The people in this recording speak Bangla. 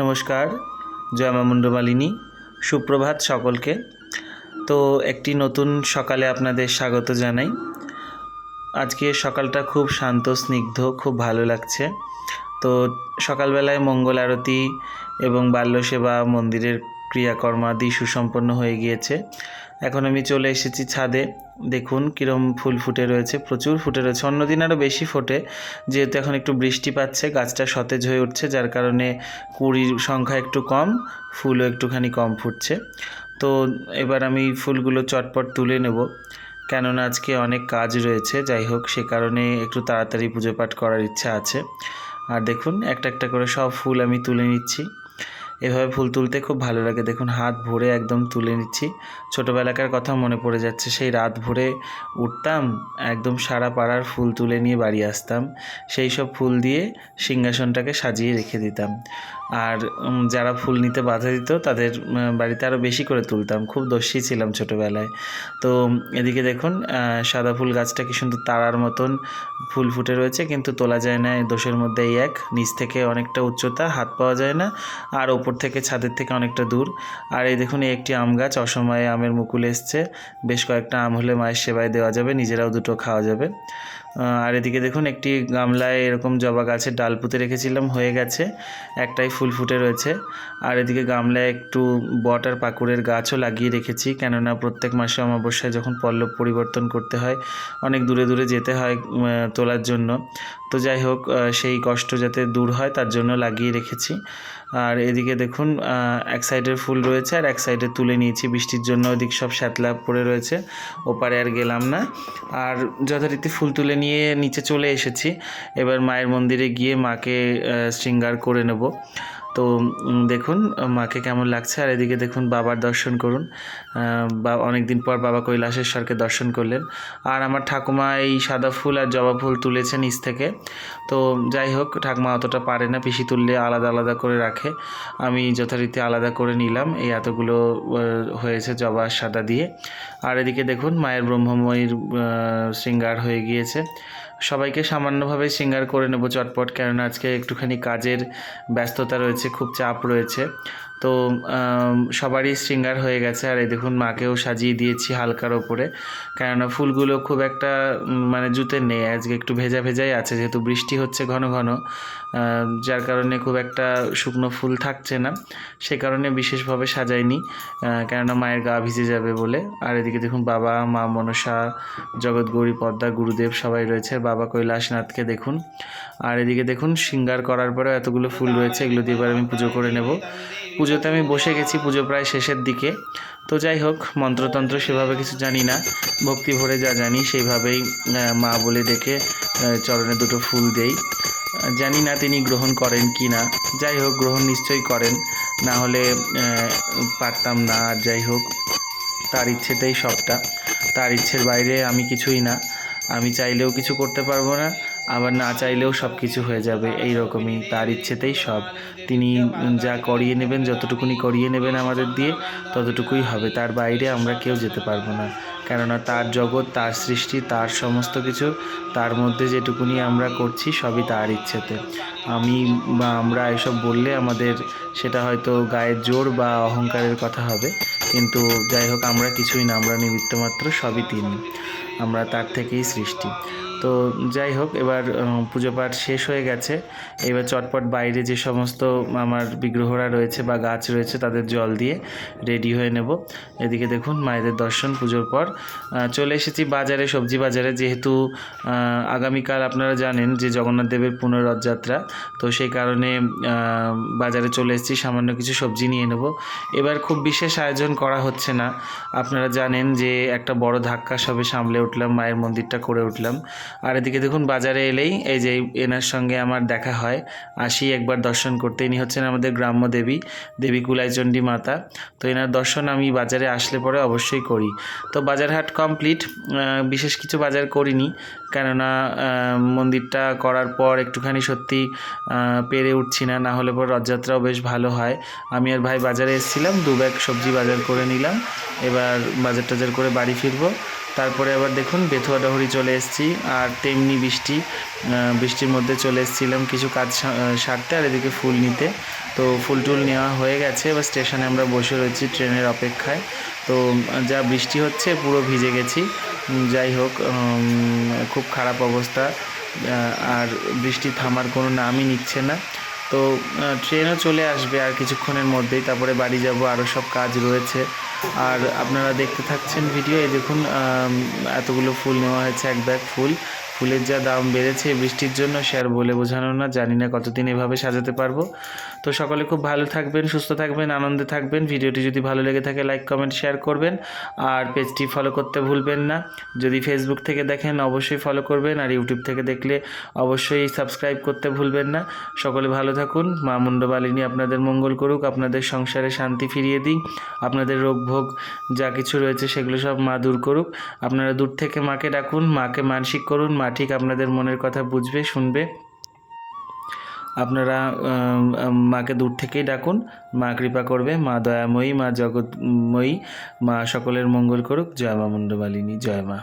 নমস্কার, জয় মা মুন্ডমালিনী, সুপ্রভাত সকলকে। তো একটি নতুন সকালে আপনাদের স্বাগত জানাই। আজকে সকালটা খুব শান্ত, স্নিগ্ধ, খুব ভালো লাগছে। তো সকালবেলায় মঙ্গল আরতি এবং বাল্যসেবা মন্দিরের ক্রিয়াকর্মাদি সুসম্পন্ন হয়ে গিয়েছে। এখন আমি চলে এসেছি ছাদে। দেখুন কীরম ফুল ফুটে রয়েছে, প্রচুর ফুটে রয়েছে। অন্যদিন আরও বেশি ফোটে, যেহেতু এখন একটু বৃষ্টি পাচ্ছে, গাছটা সতেজ হয়ে উঠছে, যার কারণে কুড়ির সংখ্যা একটু কম, ফুলও একটুখানি কম ফুটছে। তো এবার আমি ফুলগুলো চটপট তুলে নেব, কেননা আজকে অনেক কাজ রয়েছে, যাই হোক, সে কারণে একটু তাড়াতাড়ি পুজো পাঠ করার ইচ্ছা আছে। আর দেখুন, একটা একটা করে সব ফুল আমি তুলে নিচ্ছি। এভাবে ফুল তুলতে খুব ভালো লাগে। দেখুন, হাত ভরে একদম তুলে নিচ্ছি। ছোটোবেলাকার কথা মনে পড়ে যাচ্ছে, সেই রাত ভরে উঠতাম, একদম সারা পাড়ার ফুল তুলে নিয়ে বাড়ি আসতাম। সেই সব ফুল দিয়ে সিংহাসনটাকে সাজিয়ে রেখে দিতাম। আর যারা ফুল নিতে বাধা দিত, তাদের বাড়িতে আরও বেশি করে তুলতাম। খুব দস্যি ছিলাম ছোটোবেলায়। তো, এদিকে দেখুন সাদা ফুল গাছটা কি সুন্দর তারার মতন ফুল ফুটে রয়েছে, কিন্তু তোলা যায় না, দোষের মধ্যে এই এক। নিচ থেকে অনেকটা উচ্চতা, হাত পাওয়া যায় না, আর ওপর থেকে ছাদের থেকে অনেকটা দূর। আর এই দেখুন, এই একটি আম গাছ, অসময়ে আমের মুকুল এসছে। বেশ কয়েকটা আম হলে মায়ের সেবায় দেওয়া যাবে, নিজেরাও দুটো খাওয়া যাবে। আর এদিকে দেখুন, একটি গামলায় এরকম জবা গাছের ডাল পুঁতে রেখেছিলাম, হয়ে গেছে। একটাই ফুল ফুটে রয়েছে। আর এদিকে গামলায় একটু বট আর পাকুড়ের গাছও লাগিয়ে রেখেছি, কেননা প্রত্যেক মাসে অমাবস্যায় যখন পল্লব পরিবর্তন করতে হয়, অনেক দূরে দূরে যেতে হয় তোলার জন্য। তো যাই হোক সেই কষ্ট যাতে দূর হয়, তার জন্য লাগিয়ে রেখেছি। আর এদিকে দেখুন এক সাইডের ফুল রয়েছে, আর এক সাইডে তুলে নিয়েছি। বৃষ্টির জন্য ওদিক সব শ্যাতলা পড়ে রয়েছে, ওপারে আর গেলাম না। আর যথারীতি ফুল তুলে নিয়ে নিচে চলে এসেছি। এবার মায়ের মন্দিরে গিয়ে মাকে শৃঙ্গার করে নেব। তো দেখুন, মাকে কেমন লাগছে। আর এদিকে দেখুন, বাবার দর্শন করুন। বা অনেক দিন পর বাবা কৈলাসেশ্বরকে দর্শন করলেন। আর আমার ঠাকুমা এই সাদা ফুল আর জবা ফুল তুলেছে নিচ থেকে। তো, যাই হোক, ঠাকুমা অতটা পারে না, পিসি তুললে আলাদা আলাদা করে রাখে। আমি যথারীতি আলাদা করে নিলাম। এই এতগুলো হয়েছে জবা সাদা দিয়ে। আর এদিকে দেখুন, মায়ের ব্রহ্মময়ীর শৃঙ্গার হয়ে গিয়েছে। সবাইকে সামান্যভাবে সিঙ্গার করে নেব চটপট, কেননা আজকে একটুখানি কাজের ব্যস্ততা রয়েছে, খুব চাপ রয়েছে। তো সবারই শৃঙ্গার হয়ে গেছে। আর এই দেখুন, মাকেও সাজিয়ে দিয়েছি হালকার ওপরে। কেননা ফুলগুলো খুব একটা মানে জুতে নেই। আজকে একটু ভেজা ভেজাই আছে, যেহেতু বৃষ্টি হচ্ছে ঘন ঘন। যার কারণে খুব একটা শুকনো ফুল থাকছে না। সে কারণে বিশেষভাবে সাজাইনি। কেননা মায়ের গা ভিজে যাবে বলে। আর এদিকে দেখুন, বাবা, মা, মনসা জগৎগৌরী পদ্মা, গুরুদেব সবাই রয়েছে। বাবা কৈলাসনাথকে দেখুন। আর এদিকে দেখুন, শৃঙ্গার করার পরেও এতগুলো ফুল রয়েছে। এগুলো দিয়ে এবার আমি পুজো করে নেব। পুজোতে আমি বসে গেছি পুজো প্রায় শেষের দিকে। তো যাই হোক মন্ত্রতন্ত্র সেভাবে কিছু জানি না। ভক্তি ভরে যা জানি সেইভাবেই মা বলে আহ, চরণে দুটো ফুল দেই। জানি না তিনি গ্রহণ করেন কি না। যাই হোক গ্রহণ নিশ্চয়ই করেন। না হলে পারতাম না আর যাই হোক তার ইচ্ছেতেই সবটা। তার ইচ্ছের বাইরে আমি কিছুই না। আমি চাইলেও কিছু করতে পারব না। আবার না চাইলেও সব কিছু হয়ে যাবে এই রকমই তার ইচ্ছেতেই সব। তিনি যা করিয়ে নেবেন, যতটুকুনি করিয়ে নেবেন আমাদের দিয়ে, ততটুকুই হবে। তার বাইরে আমরা কেউ যেতে পারব না। কেননা তার জগৎ, তার সৃষ্টি, তার সমস্ত কিছু, তার মধ্যে যেটুকুনি আমরা করছি, সবই তার ইচ্ছেতে। আমি বা আমরা এসব বললে আমাদের সেটা হয়তো গায়ের জোর বা অহংকারের কথা হবে। কিন্তু যাই হোক, আমরা কিছুই না। আমরা নিমিত্ত মাত্র সবই তিনি। আমরা তার থেকেই সৃষ্টি। তো যাই হোক, এবার পুজো পাঠ শেষ হয়ে গেছে। এবার চটপট বাইরে যে সমস্ত আমার বিগ্রহরা রয়েছে বা গাছ রয়েছে, তাদের জল দিয়ে রেডি হয়ে নেব। এদিকে দেখুন, মায়েদের দর্শন পুজোর পর চলে এসেছি বাজারে, সবজি বাজারে। যেহেতু আগামীকাল আপনারা জানেন যে জগন্নাথ দেবের পুনরথযাত্রা তো সেই কারণে বাজারে চলে এসেছি, সামান্য কিছু সবজি নিয়ে নেব। এবার খুব বিশেষ আয়োজন করা হচ্ছে না। আপনারা জানেন যে একটা বড় ধাক্কা সবে সামলে উঠলাম, মায়ের মন্দিরটা করে উঠলাম। আর এদিকে দেখুন বাজারে এলেই এই যে এনার সঙ্গে আমার দেখা হয়, আসি একবার দর্শন করতে। ইনি হচ্ছেন আমাদের গ্রাম্য দেবী দেবী কুলাইচণ্ডী মাতা। তো এনার দর্শন আমি বাজারে আসলে পরে অবশ্যই করি। তো বাজার হাট কমপ্লিট বিশেষ কিছু বাজার করিনি, কেননা মন্দিরটা করার পর একটুখানি সত্যি পেরে উঠছি না না হলে পর রথযাত্রাও বেশ ভালো হয়। আমি আর ভাই বাজারে এসেছিলাম দু ব্যাগ সবজি বাজার করে নিলাম, এবার বাজার টাজার করে বাড়ি ফিরবো। তারপরে আবার দেখুন বেথুয়া ডহরি চলে এসেছি, আর তেমনি বৃষ্টি বৃষ্টির মধ্যে চলে এসেছিলাম কিছু কাজ সারতে আর এদিকে ফুল নিতে। তো ফুল টুল নেওয়া হয়ে গেছে, এবার স্টেশনে আমরা বসে রয়েছি ট্রেনের অপেক্ষায়। তো যা বৃষ্টি হচ্ছে পুরো ভিজে গেছি। যাই হোক খুব খারাপ অবস্থা আর বৃষ্টি থামার কোনো নামই নিচ্ছে না। তো ট্রেনও চলে আসবে আর কিছুক্ষণের মধ্যেই। তারপরে বাড়ি যাব, আরও সব কাজ রয়েছে। আর আপনারা দেখতে থাকছেন ভিডিও, এই দেখুন এতগুলো ফুল নেওয়া হয়েছে, এক ব্যাগ ফুল। ফুলের যা দাম বেড়েছে, বৃষ্টির জন্য সে আর বলে বোঝানো না, জানি না কতদিন এভাবে সাজাতে পারব। তো সকলে খুব ভালো থাকবেন, সুস্থ থাকবেন, আনন্দে থাকবেন। ভিডিওটি যদি ভালো লেগে থাকে লাইক কমেন্ট শেয়ার করবেন। আর পেজটি ফলো করতে ভুলবেন না। যদি ফেসবুক থেকে দেখেন, অবশ্যই ফলো করবেন। আর ইউটিউব থেকে দেখলে, অবশ্যই সাবস্ক্রাইব করতে ভুলবেন না। সকলে ভালো থাকুন। মা মুন্ডবালিনী আপনাদের মঙ্গল করুক, আপনাদের সংসারে শান্তি ফিরিয়ে দিই আপনাদের রোগ ভোগ যা কিছু রয়েছে, সেগুলো সব মা দূর করুক। আপনারা দূর থেকে মাকে ডাকুন, মাকে মানসিক করুন। মা ঠিক আপনাদের মনের কথা বুঝবে, শুনবে। আপনারা মাকে দূর থেকেই ডাকুন। মা কৃপা করবে, মা দয়াময়ী, মা জগৎময়ী, মা সকলের মঙ্গল করুক। জয় মা মুন্ডমালিনী জয় মা।